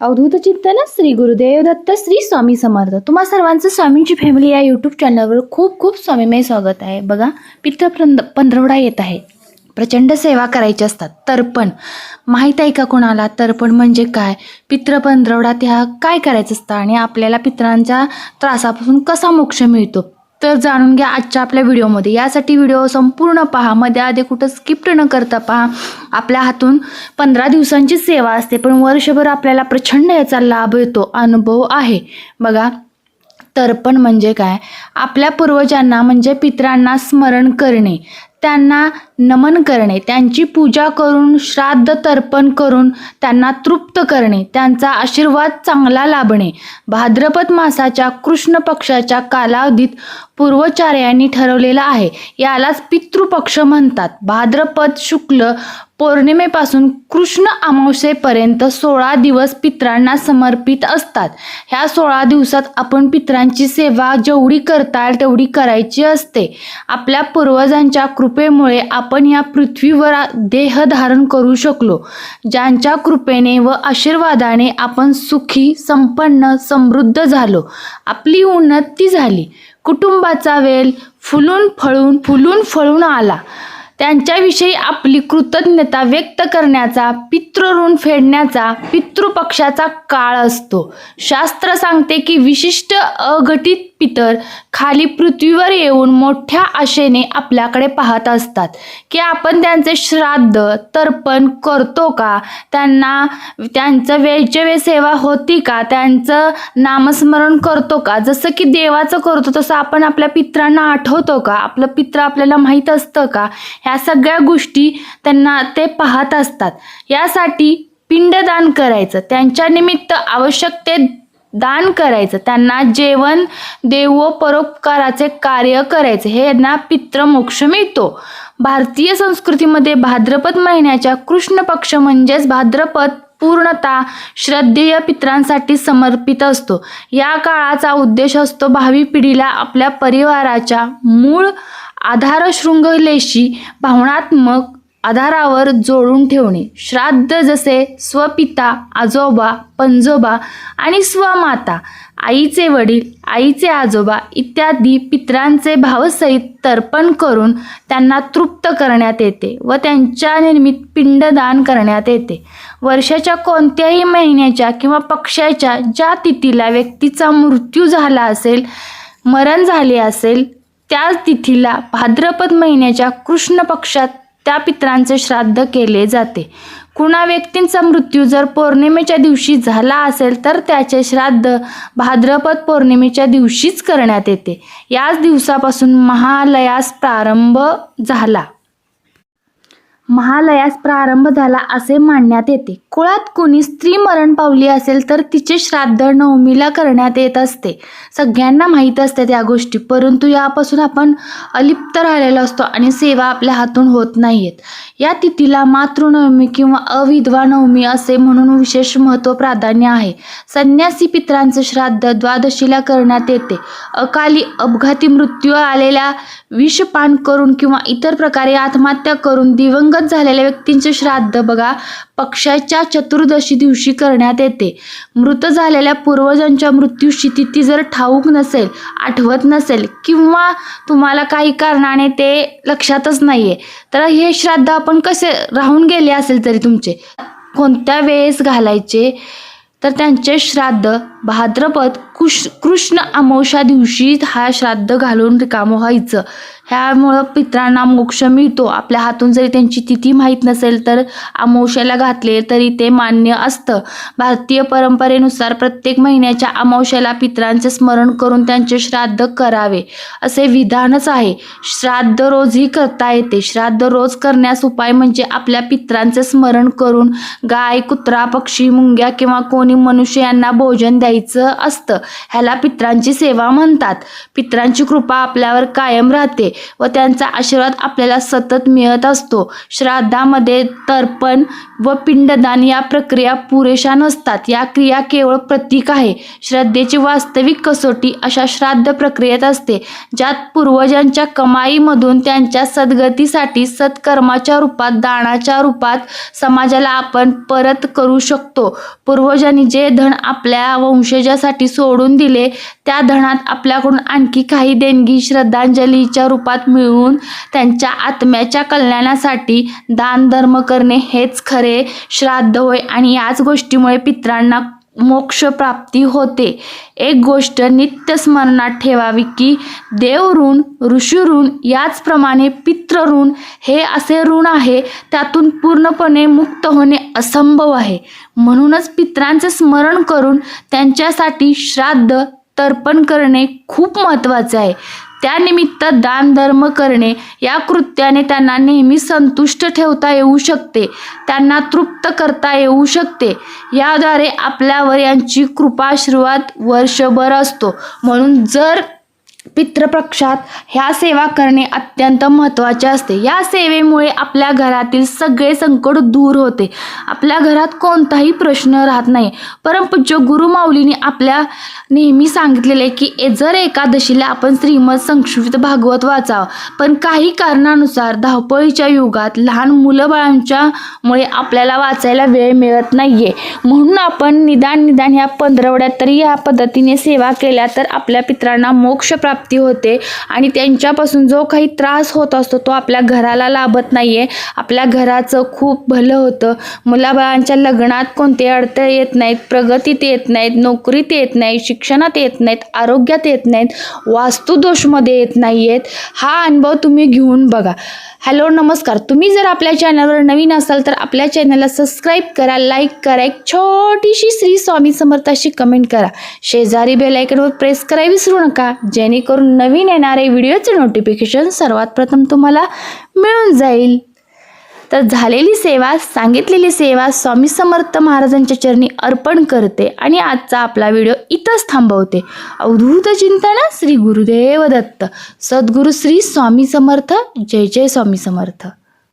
अवधूत चिंतन श्री गुरुदेव दत्त श्री स्वामी समर्थ. तुम्हा सर्वांचं स्वामींची फॅमिली या यूट्यूब चॅनलवर खूप खूप स्वामीमय स्वागत आहे. बघा पित्र पंधरवडा येत आहे. प्रचंड सेवा करायची असतात. तर्पण माहीत आहे का कोणाला? तर्पण म्हणजे काय? पित्र पंधरवडा त्या काय करायचं असतं? आणि आपल्याला पित्रांच्या त्रासापासून कसा मोक्ष मिळतो? तर जाणून घ्या आजच्या आपल्या व्हिडिओमध्ये. यासाठी व्हिडिओ संपूर्ण पहा. मध्ये आधी कुठं स्किप्ट न करता पहा. आपल्या हातून पंधरा दिवसांची सेवा असते पण वर्षभर आपल्याला प्रचंड याचा लाभ येतो अनुभव आहे. बघा. तर्पण म्हणजे काय? आपल्या पूर्वजांना म्हणजे पित्रांना स्मरण करणे. त्यांना नमन करणे त्यांची पूजा करून श्राद्ध तर्पण करून त्यांना तृप्त करणे त्यांचा आशीर्वाद चांगला लाभणे. भाद्रपद मासाच्या कृष्ण पक्षाच्या कालावधीत पूर्वचार्यांनी ठरवलेला आहे. यालाच पितृपक्ष म्हणतात. भाद्रपद शुक्ल पौर्णिमेपासून कृष्ण अमावस्येपर्यंत सोळा दिवस पित्रांना समर्पित असतात. ह्या सोळा दिवसात आपण पित्रांची सेवा जेवढी करता येईल तेवढी करायची असते. आपल्या पूर्वजांच्या कृपेमुळे आप आपण या पृथ्वीवर देह धारण करू शकलो. ज्यांच्या कृपेने व आशीर्वादाने आपण सुखी संपन्न समृद्ध झालो. आपली उन्नती झाली. कुटुंबाचा वेल फुलून फळून फुलून फळून आला. त्यांच्याविषयी आपली कृतज्ञता व्यक्त करण्याचा पितृऋण फेडण्याचा पितृपक्षाचा काळ असतो. शास्त्र सांगते की विशिष्ट अघटित पितर खाली पृथ्वीवर येऊन मोठ्या आशेने आपल्याकडे पाहत असतात. की आपण त्यांचे श्राद्ध तर्पण करतो का? त्यांना त्यांचं वेळचे वेळ सेवा होती का? त्यांचं नामस्मरण करतो का? जसं की देवाचं करतो तसं आपण आपल्या पित्रांना आठवतो का? आपलं पित्र आपल्याला माहीत असतं का? ह्या सगळ्या गोष्टी त्यांना ते पाहत असतात. यासाठी पिंडदान करायचं. त्यांच्या निमित्त आवश्यक ते दान करायचं. त्यांना जेवण देव परोपकाराचे कार्य करायचे. हे यांना पित्रमोक्ष मिळतो. भारतीय संस्कृतीमध्ये भाद्रपद महिन्याच्या कृष्ण पक्ष म्हणजेच भाद्रपद पूर्णता श्रद्धेय पित्रांसाठी समर्पित असतो. या काळाचा उद्देश असतो भावी पिढीला आपल्या परिवाराच्या मूळ आधारशृंखलेशी भावनात्मक आधारावर जोडून ठेवणे. श्राद्ध जसे स्वपिता आजोबा पंजोबा आणि स्वमाता आईचे वडील आईचे आजोबा इत्यादी पित्रांचे भावसहित तर्पण करून त्यांना तृप्त करण्यात येते व त्यांच्या निर्मित पिंडदान करण्यात येते. वर्षाच्या कोणत्याही महिन्याच्या किंवा पक्षाच्या ज्या तिथीला व्यक्तीचा मृत्यू झाला असेल मरण झाले असेल त्याच तिथीला भाद्रपद महिन्याच्या कृष्ण पक्षात त्या पित्रांचे श्राद्ध केले जाते. कुणा व्यक्तींचा मृत्यू जर पौर्णिमेच्या दिवशी झाला असेल तर त्याचे श्राद्ध भाद्रपद पौर्णिमेच्या दिवशीच करण्यात येते. याच दिवसापासून महालयास प्रारंभ झाला. महालयास प्रारंभ झाला असे मानण्यात येते. कुळात कुणी स्त्री मरण पावली असेल तर तिचे श्राद्ध नवमीला करण्यात येत असते. सगळ्यांना माहीत असते त्या गोष्टी परंतु यापासून आपण अलिप्त राहिलेलो असतो आणि सेवा आपल्या हातून होत नाहीयेत. या तिथीला मातृनवमी किंवा अविधवा नवमी असे म्हणून विशेष महत्त्व प्राधान्य आहे. संन्यासी पित्रांचे श्राद्ध द्वादशीला करण्यात येते. अकाली अपघाती मृत्यू आलेल्या विषपान करून किंवा इतर प्रकारे आत्महत्या करून दिवंग दिवंगत झालेल्या व्यक्तींचे श्राद्ध बघा. पक्षाच्या चतुर्दशी दिवशी करण्यात येते. मृत झालेल्या पूर्वजांच्या मृत्यूची तिथी जर ठाऊक नसेल आठवत नसेल किंवा तुम्हाला काही कारणाने ते लक्षातच नाही आहे तर हे श्राद्ध आपण कसे राहून गेले असेल तरी तुमचे. कोणत्या वेळेस घालायचे? तर त्यांचे श्राद्ध भाद्रपद कुश कृष्ण अमावश्या दिवशी हा श्राद्ध घालून रिकामं व्हायचं. ह्यामुळं पित्रांना मोक्ष मिळतो. आपल्या हातून जरी त्यांची तिथी माहीत नसेल तर अमावश्याला घातले तरी ते मान्य असतं. भारतीय परंपरेनुसार प्रत्येक महिन्याच्या अमावश्याला पित्रांचे स्मरण करून त्यांचे श्राद्ध करावे. असे विधानच आहे. श्राद्ध रोजही करता येते. श्राद्ध रोज करण्यास उपाय म्हणजे आपल्या पित्रांचे स्मरण करून गाय कुत्रा पक्षी मुंग्या किंवा कोणी मनुष्य यांना भोजन द्यायचे. द्यायचं असतं. ह्याला पित्रांची सेवा म्हणतात. पित्रांची कृपा आपल्यावर कायम राहते व त्यांचा आशीर्वाद आपल्याला सतत मिळत असतो. श्राद्धामध्ये तर्पण व पिंडदान या प्रक्रिया पुरेशा नसतात. या क्रिया केवळ प्रतीक आहे. श्रद्धेची वास्तविक कसोटी अशा श्राद्ध प्रक्रियेत असते ज्यात पूर्वजांच्या कमाईमधून त्यांच्या सद्गतीसाठी सत्कर्माच्या रूपात दानाच्या रूपात समाजाला आपण परत करू शकतो. पूर्वजांनी जे धन आपल्या वंश वंशजासाठी सोडून दिले. त्या धनात आपल्याकडून आणखी काही देणगी श्रद्धांजलीच्या रूपात मिळवून त्यांच्या आत्म्याच्या कल्याणासाठी दान धर्म करणे हेच खरे श्राद्ध होय. आणि याच गोष्टीमुळे पित्रांना मोक्ष प्राप्ती होते. एक गोष्ट नित्य स्मरणात ठेवावी की देव ऋण ऋषी ऋण याचप्रमाणे पितृ ऋण हे असे ऋण आहे त्यातून पूर्णपणे मुक्त होणे असंभव आहे. म्हणूनच पित्रांचे स्मरण करून त्यांच्यासाठी श्राद्ध तर्पण करणे खूप महत्त्वाचे आहे. त्यानिमित्त दान धर्म करणे या कृत्याने त्यांना नेहमी संतुष्ट ठेवता येऊ शकते त्यांना तृप्त करता येऊ शकते. याद्वारे आपल्यावर यांची कृपाशीर्वाद वर्षभर असतो. म्हणून जर पितृपक्षात ह्या सेवा करणे अत्यंत महत्त्वाचे असते. या सेवेमुळे आपल्या घरातील सगळे संकट दूर होते. आपल्या घरात कोणताही प्रश्न राहत नाही. परमपूज्य गुरुमाऊलीने आपल्या नेहमी सांगितलेले की ए- जर एकादशीला आपण श्रीमद संक्षिप्त भागवत वाचावं पण काही कारणानुसार धावपळीच्या युगात लहान मुलं बाळांच्यामुळे आपल्याला वाचायला वेळ मिळत नाहीये. म्हणून आपण निदान निदान ह्या पंधरवड्यात तरी या पद्धतीने सेवा केल्या तर आपल्या पित्रांना मोक्ष प्राप्त प्राप्ती होते आणि त्यांच्यापासून जो काही त्रास होत असतो तो आपल्या घराला लाभत नाही आहे आपल्या घराचं खूप भलं होतं. मुलाबाळांच्या लग्नात कोणते अडथळे येत नाहीत प्रगतीत येत नाहीत नोकरीत येत नाहीत शिक्षणात येत नाहीत आरोग्यात येत नाहीत वास्तुदोषमध्ये येत नाही आहेत हा अनुभव तुम्ही घेऊन बघा. हॅलो नमस्कार. तुम्ही जर आपल्या चॅनलवर नवीन असाल तर आपल्या चॅनलला सबस्क्राईब करा लाईक करा एक छोटीशी श्री स्वामी समर्थाशी कमेंट करा. शेजारी बेलायकनवर प्रेस करायला विसरू नका. जेणेकरून नवीन येणारे व्हिडिओचे नोटिफिकेशन सर्वात प्रथम तुम्हाला मिळून जाईल. तर झालेली सेवा सांगितलेली सेवा स्वामी समर्थ महाराजांच्या चरणी अर्पण करते आणि आजचा आपला व्हिडिओ इथंच थांबवते. अवधूत चिंतन श्री गुरुदेव दत्त. सद्गुरू श्री स्वामी समर्थ. जय जय स्वामी समर्थ.